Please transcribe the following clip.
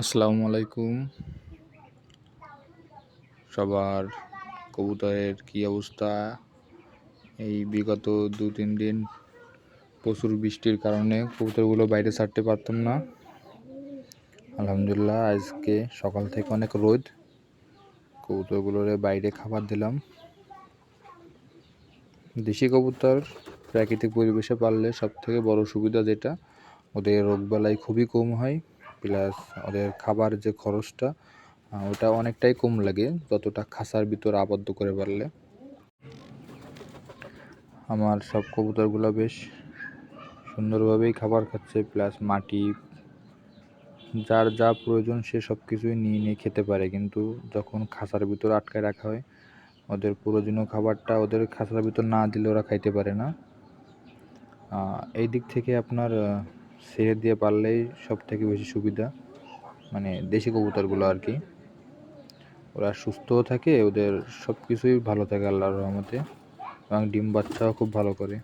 আসসালামু আলাইকুম। সবার কবুতরের কি অবস্থা? এই বিগত দু তিন দিন প্রচুর বৃষ্টির কারণে কবুতরগুলো বাইরে ছাড়তে পারতাম না। আলহামদুলিল্লাহ, আজকে সকাল থেকে অনেক রোদ। কবুতরগুলোরে বাইরে খাবার দিলাম। দেশি কবুতর প্রাকৃতিক পরিবেশে পাললে সব থেকে বড় সুবিধা যেটা, ওদের রোগবালাই খুবই কম হয়। প্লাস ওদের খাবার যে খরচটা ওটা অনেকটাই কম লাগে যতটা খাঁচার ভিতর আবদ্ধ করে পারলে। আমার সব কবুতরগুলো বেশ সুন্দরভাবেই খাবার খাচ্ছে, প্লাস মাটি, যার যা প্রয়োজন সে সব কিছুই নিয়ে নিয়ে খেতে পারে। কিন্তু যখন খাঁচার ভিতর আটকায় রাখা হয়, ওদের প্রয়োজনীয় খাবারটা ওদের খাঁচার ভিতর না দিলে ওরা খাইতে পারে না। এই দিক থেকে আপনার ছেড়ে দিয়ে পারলেই সব থেকে বেশি সুবিধা মানে দেশি কবুতরগুলো আর কি। ওরা সুস্থও থাকে, ওদের সব কিছুই ভালো থাকে আল্লাহর রহমতে, এবং ডিম বাচ্চাও খুব ভালো করে।